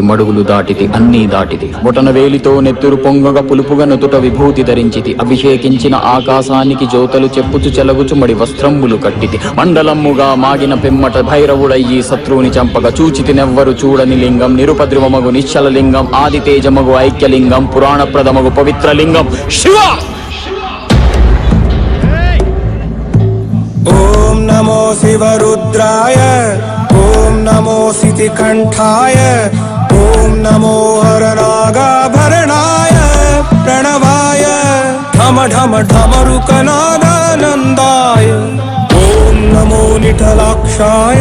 మడుగులు దాటిది అన్నీ దాటిది బొటన వేలితో నెత్తురు పొంగగ పులుపుగ నుతుట విభూతి ధరించితి. అభిషేకించిన ఆకాశానికి జ్యోతలు చెప్పుచు చెలగుచుమడి వస్త్రంబులు కట్టితి. మండలమ్ముగా మాగిన పిమ్మట భైరవుడయ్యి శత్రువుని చంపగ చూచితి నెవ్వరు చూడని లింగం. నిరుపద్రువమగు నిశ్చలలింగం ఆదితేజమగు ఐక్యలింగం. పురాణప్రదమగు పవిత్రలింగం. శివ! ఓం నమో శివరుద్రాయ ఓం నమో కంఠాయ. ॐ नमो हरनागाभरणाय प्रणवाय ढम ढम ढमरुकनादानन्दाय ॐ नमो निठलाक्षाय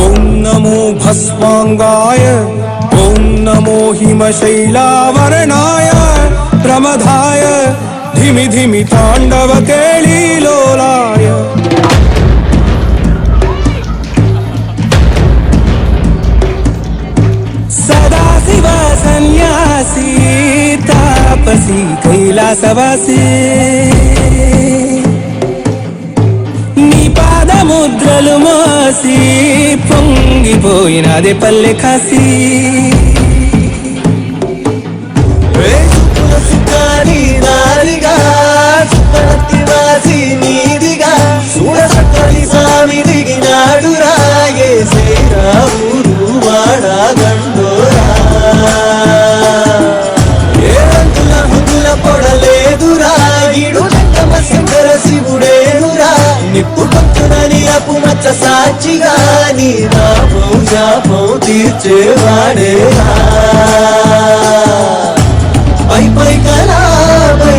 ॐ नमो भस्माङ्गाय ॐ नमो हिमशैलावरणाय प्रमदाय धिमि धिमि ताण्डवकेळीलोलाय సన్యాసి తాపసి కైలాసవాసి. నీ పాదముద్రలు మోసి పొంగిపోయినది పల్లె కాసి జంగమ శివుడేనురా. నిప్పు పక్కనని అప్పు మచ్చ సాక్షిగా నీ నామం శాపం తీర్చేవాడేరా. పై పై కళ పై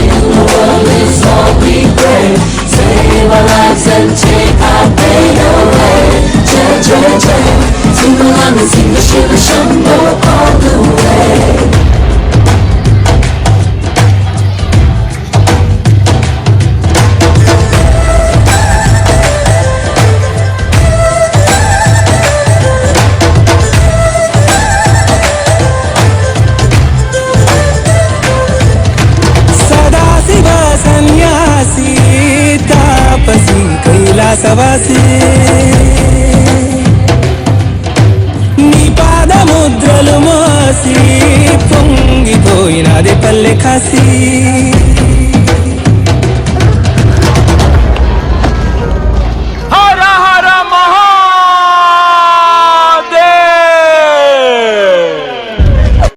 కైలాసవాసి నీ పాదముద్రలు మోసి పొంగిపోయినది పల్లె కాసి